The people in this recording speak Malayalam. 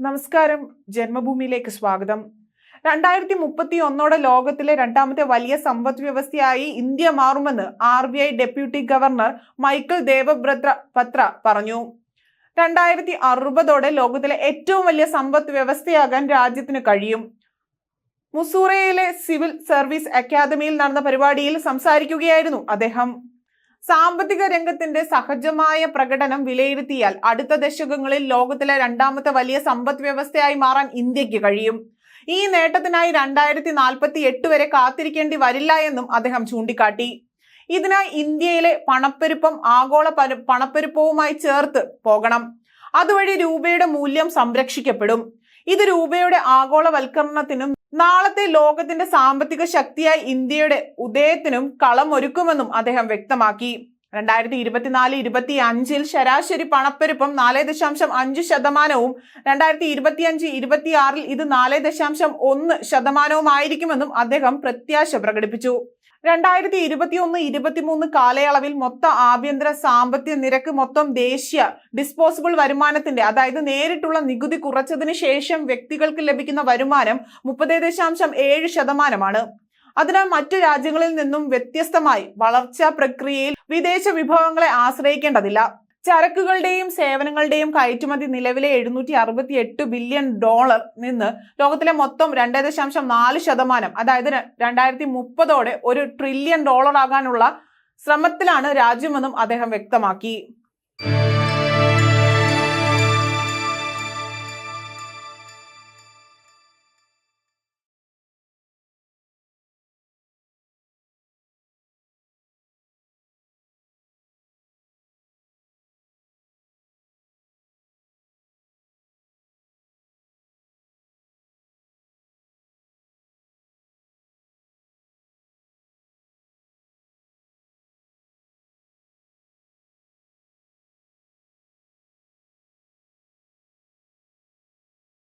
നമസ്കാരം. ജന്മഭൂമിയിലേക്ക് സ്വാഗതം. രണ്ടായിരത്തി മുപ്പത്തി ഒന്നോടെ ലോകത്തിലെ രണ്ടാമത്തെ വലിയ സമ്പദ് വ്യവസ്ഥയായി ഇന്ത്യ മാറുമെന്ന് R B I deputy governor Michael Debabrata Patra പറഞ്ഞു. രണ്ടായിരത്തി അറുപതോടെ ലോകത്തിലെ ഏറ്റവും വലിയ സമ്പദ് വ്യവസ്ഥയാകാൻ രാജ്യത്തിന് കഴിയും. മുസൂറയിലെ സിവിൽ സർവീസ് അക്കാദമിയിൽ നടന്ന പരിപാടിയിൽ സംസാരിക്കുകയായിരുന്നു അദ്ദേഹം. സാമ്പത്തിക രംഗത്തിന്റെ സഹജമായ പ്രകടനം വിലയിരുത്തിയാൽ അടുത്ത ദശകങ്ങളിൽ ലോകത്തിലെ രണ്ടാമത്തെ വലിയ സമ്പദ് വ്യവസ്ഥയായി മാറാൻ ഇന്ത്യയ്ക്ക് കഴിയും. ഈ നേട്ടത്തിനായി രണ്ടായിരത്തി നാൽപ്പത്തി എട്ട് വരെ കാത്തിരിക്കേണ്ടി വരില്ല എന്നും അദ്ദേഹം ചൂണ്ടിക്കാട്ടി. ഇതിനായി ഇന്ത്യയിലെ പണപ്പെരുപ്പം ആഗോള പണപ്പെരുപ്പവുമായി ചേർത്ത് പോകണം. അതുവഴി രൂപയുടെ മൂല്യം സംരക്ഷിക്കപ്പെടും. ഇത് രൂപയുടെ ആഗോളവൽക്കരണത്തിനും നാളത്തെ ലോകത്തിന്റെ സാമ്പത്തിക ശക്തിയായി ഇന്ത്യയുടെ ഉദയത്തിനും കളമൊരുക്കുമെന്നും അദ്ദേഹം വ്യക്തമാക്കി. രണ്ടായിരത്തി ഇരുപത്തിനാല് ഇരുപത്തി അഞ്ചിൽ ശരാശരി പണപ്പെരുപ്പം നാല് ദശാംശം അഞ്ച് ശതമാനവും രണ്ടായിരത്തി ഇരുപത്തിയഞ്ച് ഇരുപത്തി ആറിൽ ഇത് നാല് ദശാംശം ഒന്ന് ശതമാനവുമായിരിക്കുമെന്നും അദ്ദേഹം പ്രത്യാശ പ്രകടിപ്പിച്ചു. രണ്ടായിരത്തി ഇരുപത്തിയൊന്ന് ഇരുപത്തിമൂന്ന് കാലയളവിൽ മൊത്ത ആഭ്യന്തര സാമ്പത്തിക നിരക്ക് മൊത്തം ദേശീയ ഡിസ്പോസിബിൾ വരുമാനത്തിന്റെ അതായത് നേരിട്ടുള്ള നികുതി കുറച്ചതിന് ശേഷം വ്യക്തികൾക്ക് ലഭിക്കുന്ന വരുമാനം മുപ്പത് ദശാംശം ഏഴ് ശതമാനമാണ്. അതിനാൽ മറ്റു രാജ്യങ്ങളിൽ നിന്നും വ്യത്യസ്തമായി വളർച്ചാ പ്രക്രിയയിൽ വിദേശ വിഭവങ്ങളെ ആശ്രയിക്കേണ്ടതില്ല. ചരക്കുകളുടെയും സേവനങ്ങളുടെയും കയറ്റുമതി നിലവിലെ എഴുന്നൂറ്റി അറുപത്തി എട്ട് ബില്യൺ ഡോളർ നിന്ന് ലോകത്തിലെ മൊത്തം രണ്ട് ദശാംശം നാല് ശതമാനം അതായത് രണ്ടായിരത്തി മുപ്പതോടെ ഒരു ട്രില്യൺ ഡോളർ ആകാനുള്ള ശ്രമത്തിലാണ് രാജ്യമെന്നും അദ്ദേഹം വ്യക്തമാക്കി.